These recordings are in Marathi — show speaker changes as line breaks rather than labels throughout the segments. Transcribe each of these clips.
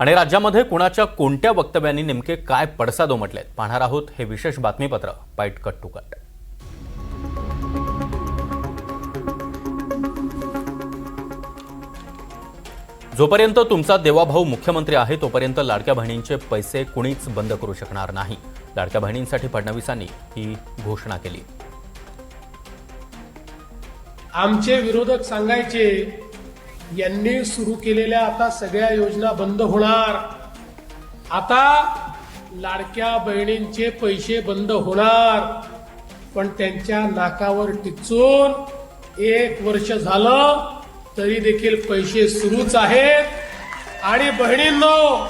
आणि राज्यामध्ये कुणाच्या कोणत्या वक्तव्यांनी नेमके काय पडसाद उमटलेत? पाहणार आहोत हे विशेष बातमीपत्र पाईट कट टू कट. जोपर्यंत तुमचा देवाभाऊ मुख्यमंत्री आहे तोपर्यंत लाडक्या बहिणींचे पैसे कुणीच बंद करू शकणार नाही. लाडक्या बहिणींसाठी फडणवीसांनी ही घोषणा केली.
आमचे विरोधक सांगायचे यांनी सुरू केलेल्या आता सगळ्या योजना बंद होणार. आता लाडक्या बहिणींचे पैसे बंद होणार. पण त्यांच्या नाकावर टिचून एक वर्ष झालं तरी देखील पैसे सुरूच आहेत. आणि बहिणींनो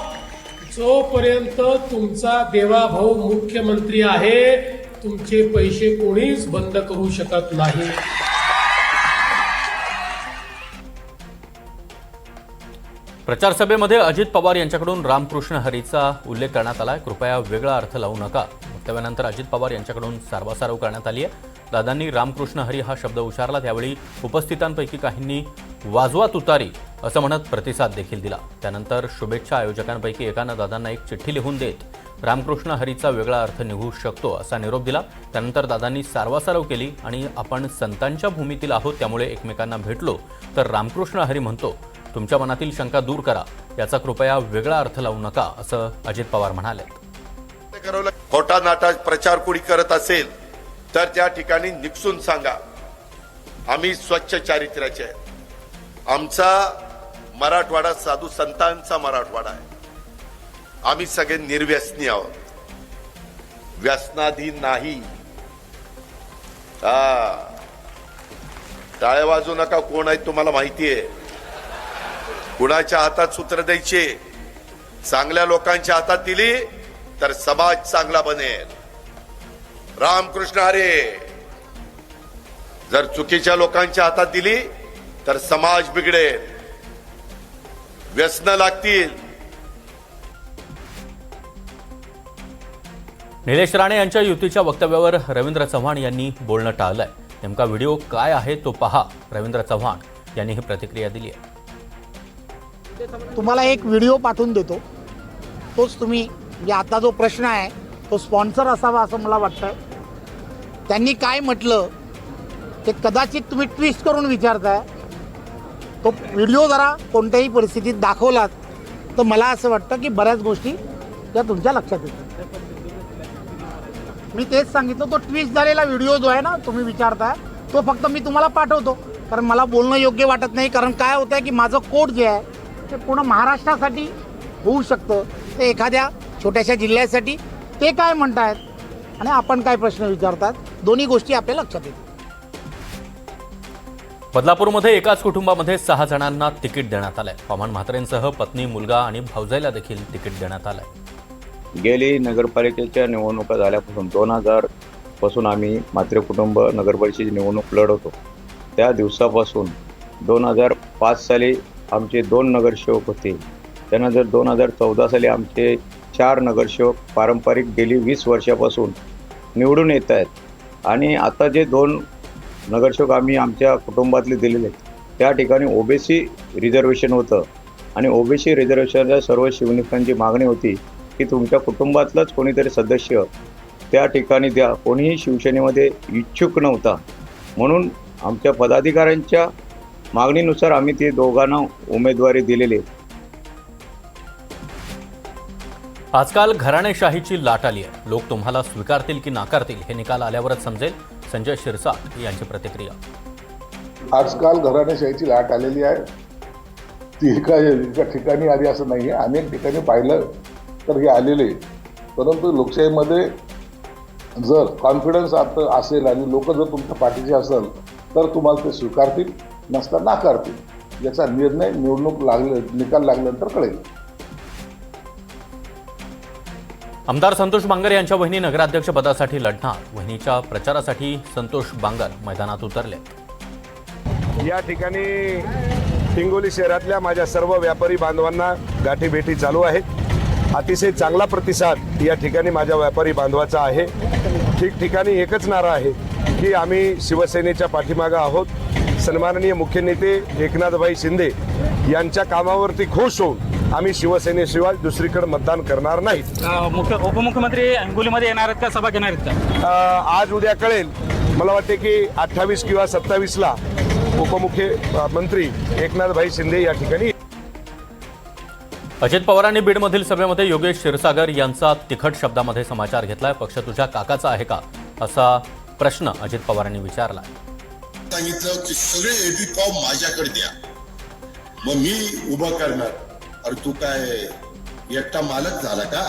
जोपर्यंत तुमचा देवाभाऊ मुख्यमंत्री आहे तुमचे पैसे कोणीच बंद करू शकत नाही.
प्रचार सभेमध्ये अजित पवार यांच्याकडून रामकृष्ण हरीचा उल्लेख करण्यात आला आहे कृपया वेगळा अर्थ लावू नका. वक्तव्यानंतर अजित पवार यांच्याकडून सारवासारव करण्यात आली आहे दादांनी रामकृष्ण हरी हा शब्द उच्चारला. त्यावेळी उपस्थितांपैकी काहींनी वाजवा तुतारी असं म्हणत प्रतिसाद देखील दिला. त्यानंतर शुभेच्छा आयोजकांपैकी एकानं दादांना एक चिठ्ठी लिहून देत रामकृष्ण हरीचा वेगळा अर्थ निघू शकतो असा निरोप दिला. त्यानंतर दादांनी सारवासारव केली आणि आपण संतांच्या भूमीतील आहोत त्यामुळे एकमेकांना भेटलो तर रामकृष्ण हरी म्हणतो तुमच्या मनातील शंका दूर करा. याचा कृपया वेगळा अर्थ लावू नका असं अजित पवार म्हणाले.
ते खोटा नाटा प्रचार कोणी करत असेल तर त्या ठिकाणी निपसून सांगा. आम्ही स्वच्छ चारित्र्याचे आहे आमचा मराठवाडा साधू संतांचा मराठवाडा आहे. आम्ही सगळे निर्व्यसनी आहोत. व्यसनाधीन नाही. हा. टाळ्या वाजू नका कोण आहेत तुम्हाला माहिती आहे कुणाच्या हातात सूत्र द्यायचे? चांगल्या लोकांच्या हातात दिली तर समाज चांगला बनेल. रामकृष्ण हरे जर चुकीच्या लोकांच्या हातात दिली तर समाज बिघडेल. व्यसन लागतील.
निलेश राणे यांच्या युतीच्या वक्तव्यावर रवींद्र चव्हाण यांनी बोलणं टाळलंय. नेमका व्हिडिओ काय आहे तो पहा. रवींद्र चव्हाण यांनी ही प्रतिक्रिया दिली आहे.
तुम्हाला एक व्हिडिओ पाठवून देतो. तोच तुम्ही म्हणजे आता जो प्रश्न आहे तो स्पॉन्सर असावा असं मला वाटतं त्यांनी काय म्हटलं ते कदाचित तुम्ही ट्विस्ट करून विचारताय. तो व्हिडिओ जरा कोणत्याही परिस्थितीत दाखवलात तर मला असं वाटतं की बऱ्याच गोष्टी त्या तुमच्या लक्षात येतात मी तेच सांगितलं तो ट्विस्ट झालेला व्हिडिओ जो आहे ना तुम्ही विचारताय तो फक्त मी तुम्हाला पाठवतो. कारण मला बोलणं योग्य वाटत नाही कारण काय होतं आहे की माझं कोट जे आहे ते पूर्ण महाराष्ट्रासाठी होऊ शकतं. ते एखाद्या छोट्याशा जिल्ह्यासाठी ते काय म्हणतायत? आणि आपण काय प्रश्न विचारतात? दोन्ही गोष्टी आपल्या लक्षात येतात
बदलापूरमध्ये एकाच कुटुंबामध्ये सहा जणांना तिकीट देण्यात आलंय. वामन म्हात्रेंसह पत्नी मुलगा आणि भावजाईला देखील तिकीट देण्यात आलंय.
गेली नगरपालिकेच्या निवडणुका झाल्यापासून दोन हजारपासून आम्ही मात्र कुटुंब नगरपरिषदेची निवडणूक लढवतो. त्या दिवसापासून दोन हजार पाच साली आमचे दोन नगरसेवक होते. त्यानंतर दोन हजार चौदा साली आमचे चार नगरसेवक पारंपरिक गेली वीस वर्षापासून निवडून येत आहेत आणि आता जे दोन नगरसेवक आम्ही आमच्या कुटुंबातले दिलेले त्या ठिकाणी ओबीसी रिझर्वेशन होतं आणि ओबीसी रिझर्वेशनच्या सर्व शिवनिकांची मागणी होती की तुमच्या कुटुंबातलंच कोणीतरी सदस्य त्या ठिकाणी द्या. कोणीही शिवसेनेमध्ये इच्छुक नव्हता. म्हणून आमच्या पदाधिकाऱ्यांच्या मागणीनुसार आम्ही ते दोघांना उमेदवारी दिलेली आहे.
आजकाल घराणेशाहीची लाट आली आहे. लोक तुम्हाला स्वीकारतील की नाकारतील हे निकाल आल्यावरच समजेल. संजय शिरसाट यांची प्रतिक्रिया.
आजकाल घराणेशाहीची लाट आलेली आहे. ती एका एका ठिकाणी आली असं नाही आहे. अनेक ठिकाणी पाहिलं तर हे आलेले. परंतु लोकशाहीमध्ये जर कॉन्फिडन्स आता असेल आणि लोक जर तुमच्या पाठीचे असेल तर तुम्हाला ते स्वीकारतील. नसता नाकारतील याचा निर्णय निवडणूक लागले निकाल लागल्यानंतर कळेल.
आमदार संतोष बांगर यांच्या वहिनी नगराध्यक्षपदासाठी लढणार. वहिनीच्या प्रचारासाठी संतोष बांगर मैदानात उतरले.
या ठिकाणी हिंगोली शहरातल्या माझ्या सर्व व्यापारी बांधवांना गाठीभेटी चालू आहेत. अतिशय चांगला प्रतिसाद या ठिकाणी माझ्या व्यापारी बांधवाचा आहे. ठिकठिकाणी एकच नारा आहे की आम्ही शिवसेनेच्या पाठीमागं आहोत. सन्माननीय मुख्य नेते एकनाथभाई शिंदे यांच्या कामावरती खुश होऊन आम्ही शिवसेनेशिवाय दुसरीकडे मतदान करणार नाही.
मुख्य उपमुख्यमंत्री हिंगोलीमध्ये येणार आहेत का? सभा घेणार आहेत का?
आज उद्या कळेल. मला वाटते की अठ्ठावीस किंवा सत्तावीसला उपमुख्यमंत्री एकनाथभाई शिंदे या ठिकाणी
अजित पवारांनी बीडमधील सभेमध्ये योगेश क्षीरसागर यांचा तिखट शब्दामध्ये समाचार घेतलाय. पक्ष तुझ्या काकाचा आहे का? असा प्रश्न अजित पवारांनी विचारला
सांगितलं की सगळे एबी फॉर्म माझ्याकडे द्या. मग मी उभं करणार. अरे तू काय एकटा मालक झाला का?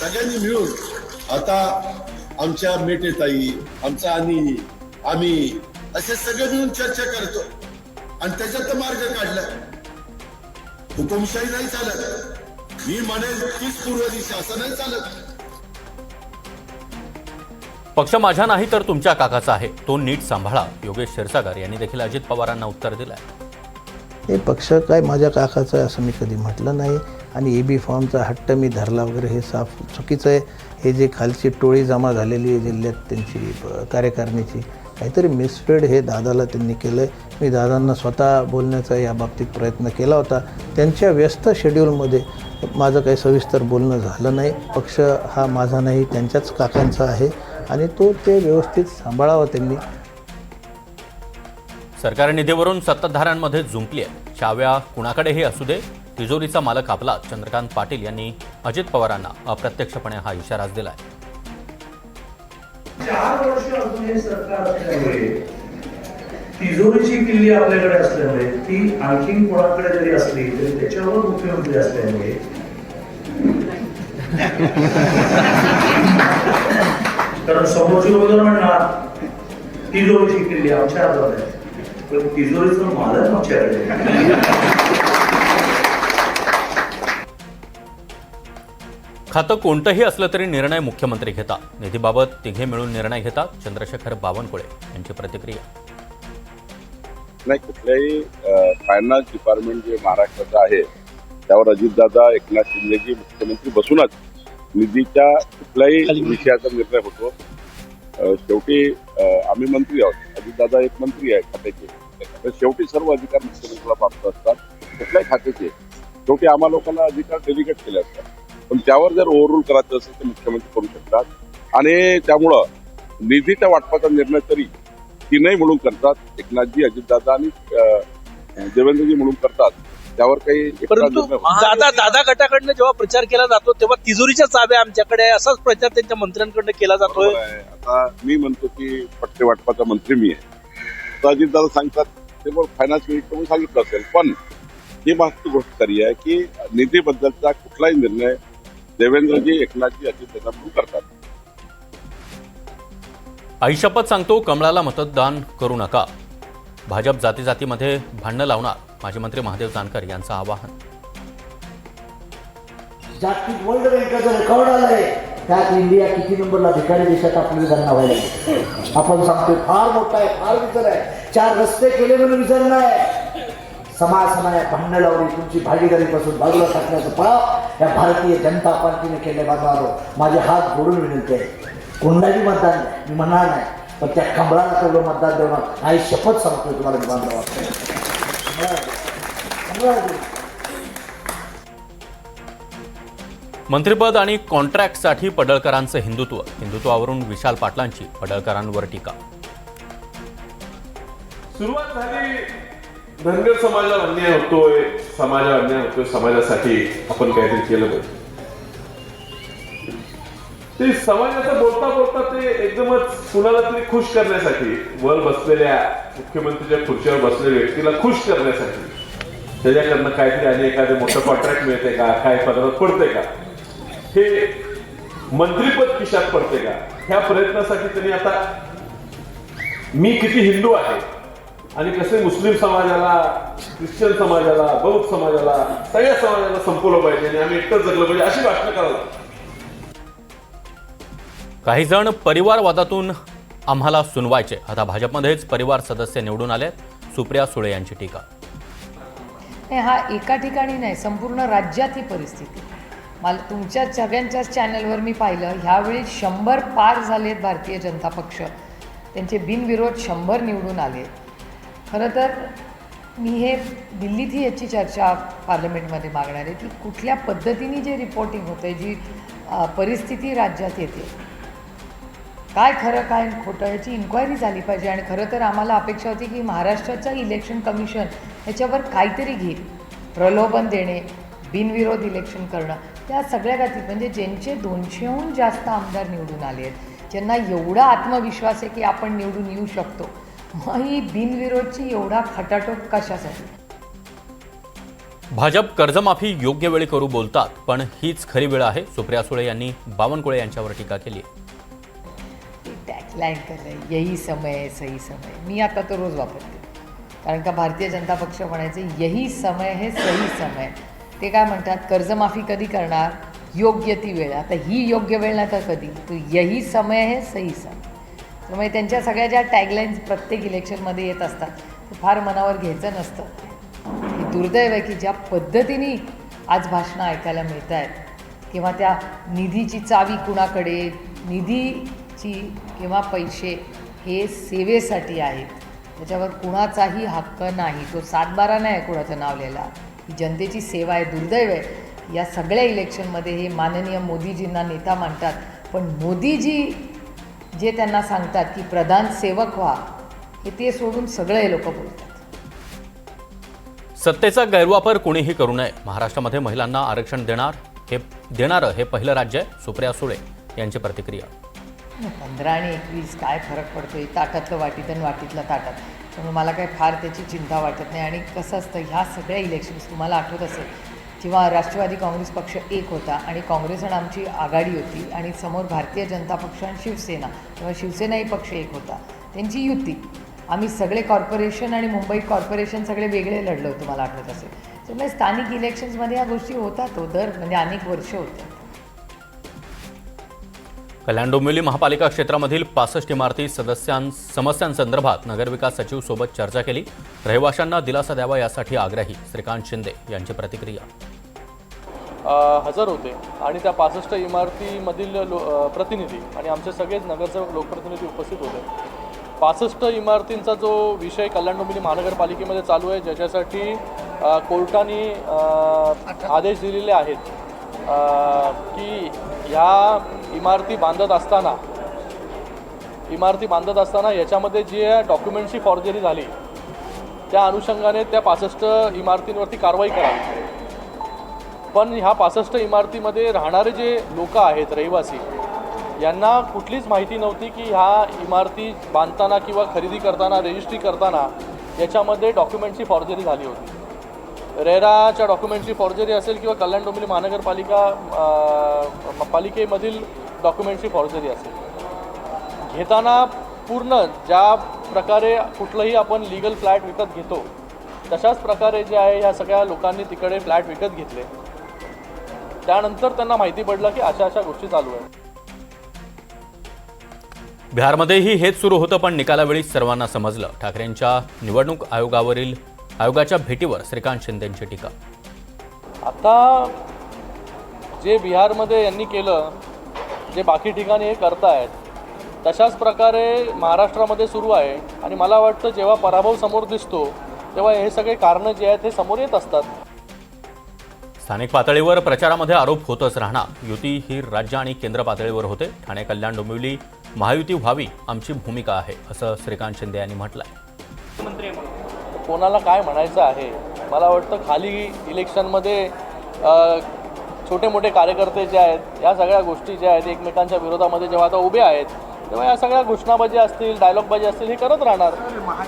सगळ्यांनी मिळून. आता आमच्या मेटेताई आमचा आणि आम्ही असे सगळे मिळून चर्चा करतो. आणि त्याच्यात मार्ग काढला. हुकुमशाही नाही चालत. मी म्हणेल तीच पूर्व दिशा असं नाही चालत.
पक्ष माझा नाही तर तुमच्या काकाचा आहे. तो नीट सांभाळा. योगेश क्षीरसागर यांनी देखील अजित पवारांना उत्तर दिलं
हे पक्ष काय माझ्या काकाचं आहे असं मी कधी म्हटलं नाही. आणि ए बी फॉर्मचा हट्ट मी धरला वगैरे हे साफ चुकीचं आहे. हे जे खालची टोळी जमा झालेली आहे जिल्ह्यात त्यांची कार्यकारणीची कार्यकारिणीची काहीतरी मिसफेड हे दादाला त्यांनी केलं आहे मी दादांना स्वतः बोलण्याचा या बाबतीत प्रयत्न केला होता. त्यांच्या व्यस्त शेड्यूलमध्ये माझं काही सविस्तर बोलणं झालं नाही. पक्ष हा माझा नाही त्यांच्याच काकांचा आहे. आणि तो ते व्यवस्थित सांभाळावा त्यांनी.
सरकारी निधीवरून सत्ताधाऱ्यांमध्ये जुंपली आहे. चाव्या कुणाकडेही असू दे तिजोरीचा मालक आपला चंद्रकांत पाटील यांनी अजित पवारांना अप्रत्यक्षपणे हा इशाराच दिलाय.
चार वर्ष अजून हे सरकार असल्यामुळे तिजोरीची किल्ली आपल्याकडे असल्यामुळे ती आणखीन कोणाकडे जरी असली तरी त्याच्यावर मुख्यमंत्री असल्यामुळे. कारण समोरचे उमेदवार म्हणणार तिजोरीची किल्ली आमच्या हातात आहे. पण तिजोरीचं मालक आमच्याकडे आहे.
खातं कोणतंही असलं तरी निर्णय मुख्यमंत्री घेतात. निधीबाबत तिघे मिळून निर्णय घेतात चंद्रशेखर बावनकुळे यांची प्रतिक्रिया.
नाही कुठल्याही फायनान्स डिपार्टमेंट जे महाराष्ट्राचं आहे त्यावर अजितदादा एकनाथ शिंदेजी मुख्यमंत्री बसूनच निधीच्या कुठल्याही विषयाचा निर्णय होतो. शेवटी आम्ही मंत्री आहोत. अजितदादा एक मंत्री आहे खात्याचे. तर शेवटी सर्व अधिकार मुख्यमंत्र्याला प्राप्त असतात. कुठल्याही खात्याचे. शेवटी आम्हा लोकांना अधिकार डेलिगेट केले असतात. पण त्यावर जर ओव्हररूल करायचं असेल तर मुख्यमंत्री करू शकतात. आणि त्यामुळं निधीच्या वाटपाचा निर्णय तरी तीनही म्हणून करतात. एकनाथजी अजितदादा आणि देवेंद्रजी म्हणून करतात. त्यावर काही
परंतु दादा दादा गटाकडनं जेव्हा प्रचार केला जातो तेव्हा तिजोरीच्या चाव्या आमच्याकडे आहे. असाच प्रचार त्यांच्या मंत्र्यांकडनं केला जातोय.
आता मी म्हणतो की पट्टे वाटपाचा मंत्री मी आहे. तर अजितदादा सांगतात ते मग फायनान्स मिनिस्टर सांगितलं असेल पण ही महत्त्व गोष्ट खरी आहे की निधीबद्दलचा कुठलाही निर्णय देवेंद्रजी एकनाथजी अजितदादा म्हणून करतात.
आई शपथ सांगतो कमळाला मतदान करू नका. भाजप जाती जातीमध्ये भांडणं लावणार. माजी मंत्री महादेव जानकर यांचं आवाहन.
जागतिक वर्ल्ड बँकेचं रेकॉर्ड आलंय. त्यात इंडिया किती नंबरला भिकारी देशात आपली विचारणा व्हायला आपण सांगतोय फार मोठा आहे फार विचार आहे. चार रस्ते केले म्हणून विचार नाही. समाज समाज भांडण लावली तुमची भागीदारीपासून बाजूला टाकण्याचं पाप या भारतीय जनता पार्टीने केले बांधवारो माझे हात जोडून विनंती आहे. कोणाही मतदान मी म्हणणार नाही पण त्या कमळाला तेवढं मतदान देणार आई शपथ सांगतोय तुम्हाला मी बांधवा
मंत्रिपद आणि कॉन्ट्रॅक्टसाठी पडळकरांचं हिंदुत्व. हिंदुत्वावरून विशाल पाटलांची पडळकरांवर टीका.
सुरुवात झाली. धनगर समाजाला अन्याय होतोय समाजाला अन्याय होतोय समाजासाठी आपण काहीतरी केलं पाहिजे. ते समाजाचं बोलता बोलता ते एकदमच कुणाला तरी खुश करण्यासाठी वर बसलेल्या मुख्यमंत्रीच्या खुर्चीवर बसलेल्या व्यक्तीला खुश करण्यासाठी त्याच्याकडनं काहीतरी आणि एखादं मोठं कॉन्ट्रॅक्ट मिळते का? काय पदार्थ पडते का? हे मंत्रीपद खिशात पडते का? ह्या प्रयत्नासाठी त्यांनी आता मी किती हिंदू आहे आणि कसे मुस्लिम समाजाला ख्रिश्चन समाजाला बौद्ध समाजाला सगळ्या समाजाला संपवलं पाहिजे आणि आम्ही एकटंच जगलं पाहिजे अशी भाषणं करायला
काही जण परिवारवादातून आम्हाला सुनवायचे. आता भाजपमध्येच परिवार सदस्य निवडून आले सुप्रिया सुळे यांची टीका.
नाही हा एका ठिकाणी नाही संपूर्ण राज्यात ही परिस्थिती. मला तुमच्या सगळ्यांच्याच चॅनलवर मी पाहिलं ह्यावेळी शंभर पार झालेत भारतीय जनता पक्ष. त्यांचे बिनविरोध शंभर निवडून आले. खरं तर मी हे दिल्लीतही याची चर्चा पार्लमेंटमध्ये मागणार आहे की कुठल्या पद्धतीने जे रिपोर्टिंग होतं जी परिस्थिती राज्यात येते. काय खरं काय खोटं याची इन्क्वायरी झाली पाहिजे. आणि खरं तर आम्हाला अपेक्षा होती की महाराष्ट्राचं इलेक्शन कमिशन ह्याच्यावर काहीतरी घेईल. प्रलोभन देणे बिनविरोध इलेक्शन करणं त्या सगळ्या गाती म्हणजे ज्यांचे दोनशेहून जास्त आमदार निवडून आले आहेत ज्यांना एवढा आत्मविश्वास आहे की आपण निवडून येऊ शकतो मग ही बिनविरोधची एवढा खटाटोप कशासाठी?
भाजप कर्जमाफी योग्य वेळी करू बोलतात पण हीच खरी वेळ आहे सुप्रिया सुळे यांनी बावनकुळे यांच्यावर टीका केली.
टॅगलाईन केलं यही समय है सही समय मी आता तो रोज वापरते. कारण का भारतीय जनता पक्ष म्हणायचे यही समय हे सही समय. ते काय म्हणतात? कर्जमाफी कधी करणार? योग्य ती वेळ. आता ही योग्य वेळ नाही तर कधी? तू यही समय हे सही समय. त्यामुळे त्यांच्या सगळ्या ज्या टॅगलाईन्स प्रत्येक इलेक्शनमध्ये येत असतात ते फार मनावर घ्यायचं नसतं. हे दुर्दैव आहे की ज्या पद्धतीने आज भाषणं ऐकायला मिळत आहेत किंवा त्या निधीची चावी कुणाकडे निधीची किंवा पैसे हे सेवेसाठी आहेत. त्याच्यावर कुणाचाही हक्क नाही. तो सातबारा नाही आहे कुणाचं नाव लिहिला ही जनतेची सेवा आहे दुर्दैव आहे. या सगळ्या इलेक्शनमध्ये हे माननीय मोदीजींना नेता मानतात. पण मोदीजी जे त्यांना सांगतात की प्रधान सेवक व्हा हे ते सोडून सगळे लोक बोलतात.
सत्तेचा गैरवापर कोणीही करू नये. महाराष्ट्रामध्ये महिलांना आरक्षण देणार हे देणारं हे पहिलं राज्य आहे. सुप्रिया सुळे यांची प्रतिक्रिया.
पंधरा आणि एकवीस काय फरक पडतो ताटातलं वाटीत आणि वाटीतलं ताटात. त्यामुळे मला काय फार त्याची चिंता वाटत नाही. आणि कसं असतं ह्या सगळ्या इलेक्शन्स तुम्हाला आठवत असेल किंवा राष्ट्रवादी काँग्रेस पक्ष एक होता आणि काँग्रेस आणि आमची आघाडी होती आणि समोर भारतीय जनता पक्ष आणि शिवसेना तेव्हा शिवसेनाही पक्ष एक होता. त्यांची युती. आम्ही सगळे कॉर्पोरेशन आणि मुंबई कॉर्पोरेशन सगळे वेगळे लढलो तुम्हाला आठवत असेल. त्यामुळे स्थानिक इलेक्शन्समध्ये ह्या गोष्टी होतात हो दर म्हणजे अनेक वर्ष होतात.
कल्याण डोंबिवली महापालिका क्षेत्रामधील पासष्ट इमारती सदस्यां समस्यांसंदर्भात नगरविकास सचिव सोबत चर्चा केली. रहिवाशांना दिलासा द्यावा यासाठी आग्रही श्रीकांत शिंदे यांची प्रतिक्रिया.
हजर होते आणि त्या पासष्ट इमारतीमधील लो प्रतिनिधी आणि आमचे सगळेच नगरसेवक लोकप्रतिनिधी उपस्थित होते. पासष्ट इमारतींचा जो विषय कल्याण डोंबिवली महानगरपालिकेमध्ये चालू आहे ज्याच्यासाठी कोर्टाने आदेश दिलेले आहेत की ह्या इमारती बांधत असताना इमारती बांधत असताना याच्यामध्ये जे डॉक्युमेंटची फॉर्जरी झाली त्या अनुषंगाने त्या पासष्ट इमारतींवरती कारवाई करावी. पण ह्या पासष्ट इमारतीमध्ये राहणारे जे लोक आहेत रहिवासी यांना कुठलीच माहिती नव्हती की ह्या इमारती बांधताना किंवा खरेदी करताना रजिस्ट्री करताना याच्यामध्ये डॉक्युमेंटची फॉर्जरी झाली होती. रेराच्या डॉक्युमेंटची फॉर्जरी असेल किंवा कल्याण डोंबिवली महानगरपालिका पालिकेमधील डॉक्युमेंटची फॉर्जरी असेल. घेताना पूर्ण ज्या प्रकारे कुठलंही आपण लिगल फ्लॅट विकत घेतो तशाच प्रकारे जे आहे ह्या सगळ्या लोकांनी तिकडे फ्लॅट विकत घेतले. त्यानंतर त्यांना माहिती पडलं की अशा अशा गोष्टी चालू आहेत.
बिहारमध्येही हेच सुरू होतं पण निकालावेळी सर्वांना समजलं. ठाकरेंच्या निवडणूक आयोगावरील आयोगाच्या भेटीवर श्रीकांत शिंदेंची टीका.
आता जे बिहारमध्ये यांनी केलं जे बाकी ठिकाणी हे करतायत तशाच प्रकारे महाराष्ट्रामध्ये सुरू आहे. आणि मला वाटतं जेव्हा पराभव समोर दिसतो तेव्हा हे सगळे कारणं जे आहेत हे समोर येत असतात.
स्थानिक पातळीवर प्रचारामध्ये आरोप होतच राहणार. युती ही राज्य आणि केंद्र पातळीवर होते. ठाणे कल्याण डोंबिवली महायुती व्हावी आमची भूमिका आहे असं श्रीकांत शिंदे यांनी म्हटलंय.
कोणाला काय म्हणायचं आहे? मला वाटतं खाली इलेक्शनमध्ये छोटे मोठे कार्यकर्ते जे आहेत या सगळ्या गोष्टी ज्या आहेत एकमेकांच्या विरोधामध्ये जेव्हा आता उभे आहेत तेव्हा या सगळ्या घोषणाबाजी असतील डायलॉगबाजी असतील हे करत राहणार.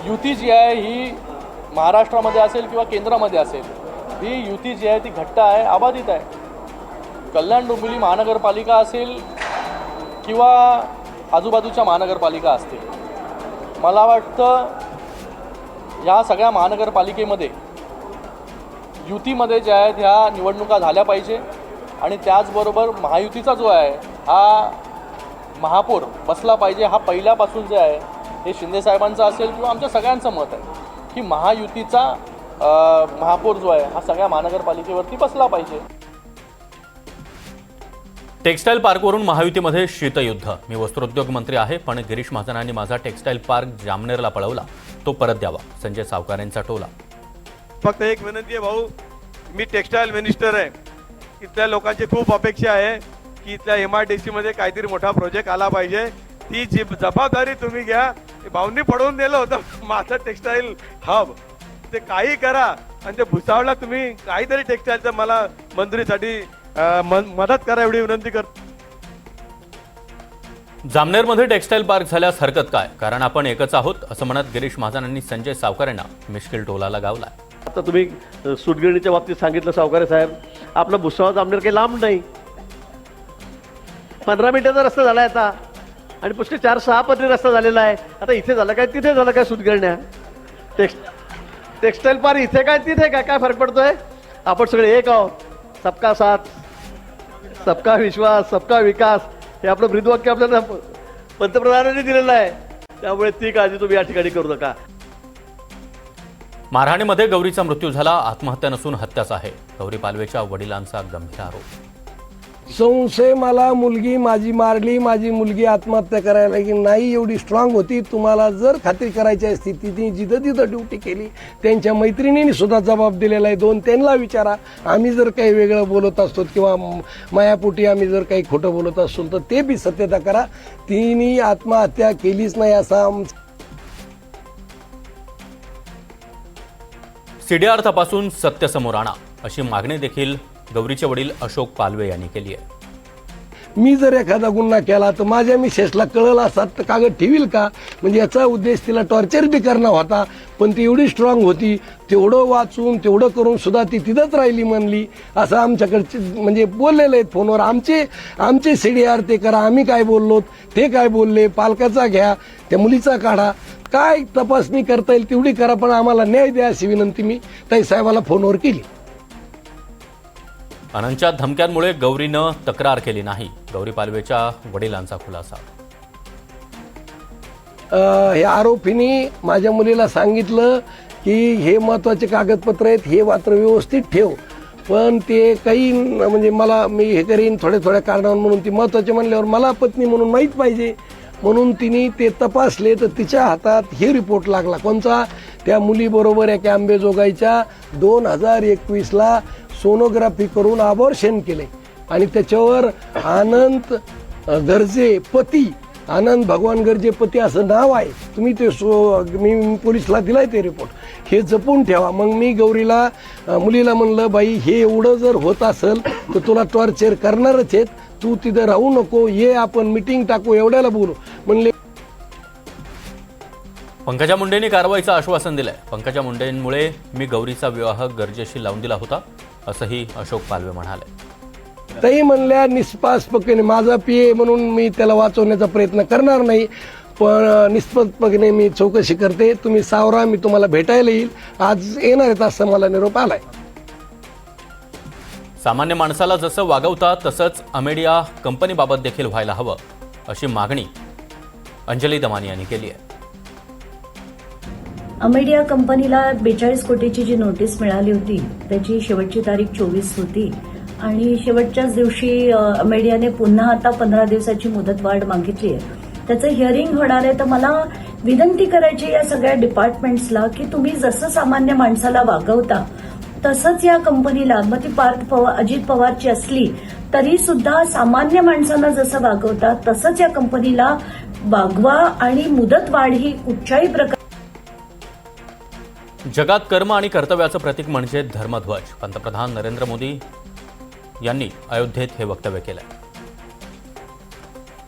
युती जी आहे ही महाराष्ट्रामध्ये असेल किंवा केंद्रामध्ये असेल ही युती जी आहे ती घट्ट आहे आबाधित आहे. कल्याण डोंबिवली महानगरपालिका असेल किंवा आजूबाजूच्या महानगरपालिका असतील. मला वाटतं या सगळ्या महानगरपालिकेमध्ये युतीमध्ये ज्या आहेत ह्या निवडणुका झाल्या पाहिजे आणि त्याचबरोबर महायुतीचा जो आहे हा महापौर बसला पाहिजे हा पहिल्यापासून जे आहे हे शिंदेसाहेबांचं असेल किंवा आमच्या सगळ्यांचं मत आहे की महायुतीचा महापौर जो आहे हा सगळ्या महानगरपालिकेवरती बसला पाहिजे.
टेक्स्टाईल पार्कवरून महायुतीमध्ये शीतयुद्ध. मी वस्त्रोद्योग मंत्री आहे पण गिरीश महाजनांनी माझा टेक्स्टाईल पार्क जामनेरला पळवला. तो परत द्यावा. संजय सावकारेंचा टोला.
फक्त एक विनंती आहे भाऊ मी टेक्स्टाईल मिनिस्टर आहे. इथल्या लोकांची खूप अपेक्षा आहे की इथल्या एम आय डी मध्ये काहीतरी मोठा प्रोजेक्ट आला पाहिजे. ती जी जबाबदारी तुम्ही घ्या भाऊंनी पडवून दिलं होतं. माझं टेक्स्टाईल हब ते काही करा. आणि ते भुसावळला तुम्ही काहीतरी टेक्स्टाईलचं मला मंजुरीसाठी मदत करा एवढी विनंती करतो.
जामनेरमध्ये टेक्स्टाईल पार्क झाल्यास हरकत काय? कारण आपण एकच आहोत असं म्हणत गिरीश महाजन यांनी संजय सावकार यांना मिश्किल टोलाला गावला
आता तुम्ही सुटगिरणीच्या बाबतीत सांगितलं सावकारे साहेब आपलं भुसावळ जामनेर काही लांब नाही. पंधरा मिनिटाचा रस्ता झाला आता. आणि पुष्कळ चार सहा पदरी रस्ता झालेला आहे. आता इथे झालं काय तिथे झालं काय सूतगिरण्या टेक्स टेक्स्टाईल पार्क इथे काय तिथे काय काय फरक पडतोय? आपण सगळे एक आहोत. सबका साथ सबका विश्वास सबका विकास. हे आपलं ब्रीदवाक्य आपल्याला पंतप्रधानांनी दिलेलं आहे. त्यामुळे ती काळजी तुम्ही या ठिकाणी करू नका.
मारहाणीमध्ये गौरीचा मृत्यू झाला आत्महत्या नसून हत्याच आहे. गौरी पालवेच्या वडिलांचा गंभीर आरोप.
संशय मला मुलगी माझी मारली माझी मुलगी आत्महत्या करायला की नाही एवढी स्ट्रॉंग होती. तुम्हाला जर खात्री करायची असती तिने जिथं तिथं ड्युटी केली त्यांच्या मैत्रिणींनी सुद्धा जबाब दिलेला आहे. दोन त्यांना विचारा. आम्ही जर काही वेगळं बोलत असतो किंवा मायापोटी आम्ही जर काही खोटं बोलत असतो तर ते बी सत्यता करा. तिने आत्महत्या केलीच नाही असा
सीडीआर तपासून सत्य समोर आणा. अशी मागणी देखील गौरीचे वडील अशोक पालवे यांनी केली आहे.
मी जर एखादा गुन्हा केला तर माझ्या मिसेसला कळलं असतात तर कागद ठेवील का? म्हणजे याचा उद्देश तिला टॉर्चर बी करणार होता पण ती एवढी स्ट्रॉंग होती तेवढं वाचून तेवढं करून सुद्धा ती तिथंच राहिली म्हणली. असं आमच्याकडचे म्हणजे बोललेले आहेत फोनवर. आमचे आमचे सीडीआर ते करा आम्ही काय बोललो ते काय बोलले पालकाचा घ्या त्या मुलीचा काढा. काय तपासणी करता येईल तेवढी करा पण आम्हाला न्याय द्या अशी विनंती मी ताई साहेबाला फोनवर केली.
अनंतच्या धमक्यांमुळे गौरीनं तक्रार केली नाही. गौरी पालवेच्या वडिलांचा खुलासा.
या आरोपींनी माझ्या मुलीला सांगितलं की हे महत्त्वाचे कागदपत्र आहेत हे मात्र व्यवस्थित ठेव. पण ते काही म्हणजे मला मी हे करीन थोड्या थोड्या कारणावर म्हणून ती महत्त्वाचे म्हणल्यावर मला पत्नी म्हणून माहीत पाहिजे. म्हणून तिने ते तपासले तर तिच्या हातात हे रिपोर्ट लागला. कोणता? त्या मुलीबरोबर एका आंबेजोगाईच्या दोन हजार एकवीसला सोनोग्राफी करून आबॉर्शन केले. आणि त्याच्यावर आनंद गरजे पती आनंद भगवान गरजे पती असं नाव आहे. तुम्ही ते सो मी पोलिसला दिलाय ते रिपोर्ट हे जपून ठेवा. मग मी गौरीला मुलीला म्हणलं बाई हे एवढं जर होत असेल तर तुला टॉर्चर करणारच आहेत. तू तिथं राहू नको. ये आपण मिटिंग टाकू. एवढ्याला बोलू. म्हणले
पंकजा मुंडेंनी कारवाईचं आश्वासन दिलंय. पंकजा मुंडेंमुळे मी गौरीचा विवाह गरजेशी लावून दिला होता असंही अशोक पालवे म्हणाले.
ताई म्हणल्या निष्पासपणे माझा पिये म्हणून मी त्याला वाचवण्याचा प्रयत्न करणार नाही पण निष्पक्षपणे मी चौकशी करते. तुम्ही सावरा मी तुम्हाला भेटायला येईल. आज येणार आहेत असं मला निरोप आलाय.
सामान्य माणसाला जसं वागवता तसंच अमेडिया कंपनीबाबत देखील व्हायला हवं अशी मागणी अंजली दमानी यांनी केली आहे.
अमेडिया कंपनीला बेचाळीस कोटीची जी नोटीस मिळाली होती त्याची शेवटची तारीख चोवीस होती. आणि शेवटच्याच दिवशी अमेडियाने पुन्हा आता पंधरा दिवसाची मुदतवाढ मागितली आहे. त्याचं हिअरिंग होणार आहे तर मला विनंती करायची या सगळ्या डिपार्टमेंट्सला की तुम्ही जसं सामान्य माणसाला वागवता तसंच या कंपनीला मग ती पार्थ पवार अजित पवारची असली तरी सुद्धा सामान्य माणसांना जसं वागवता तसंच या कंपनीला वागवा आणि मुदतवाढ ही कुठच्याही प्रकार
जगात कर्म आणि कर्तव्याचं प्रतीक म्हणजे धर्मध्वज. पंतप्रधान नरेंद्र मोदी यांनी अयोध्येत हे वक्तव्य केलं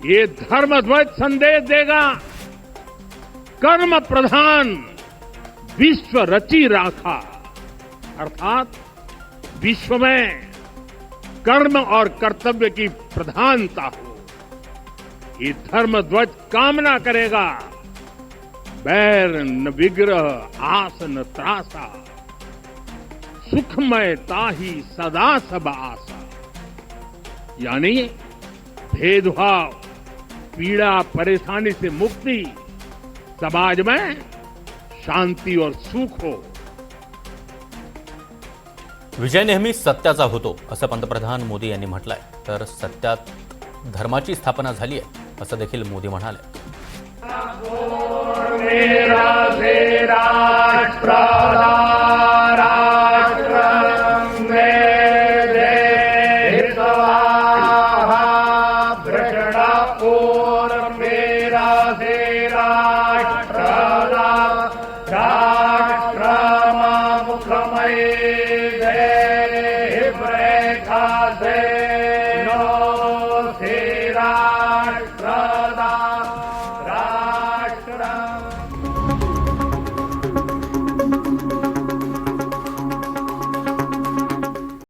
ये धर्मध्वज संदेश देगा. कर्म प्रधान विश्व रची राखा. अर्थात विश्व में कर्म और कर्तव्य की प्रधानता हो. ये धर्मध्वज कामना करेगा. बैर न विग्रह आस न त्रासा। सुखमय ताही सदा सब आसा। यानी भेदभाव पीड़ा परेशानी से मुक्ति समाज में शांति और सुख हो।
विजय नेहमी सत्याचा होतो असं पंतप्रधान मोदी यांनी म्हटलंय. तर सत्यात धर्माची स्थापना झाली आहे असं देखील मोदी म्हणाले.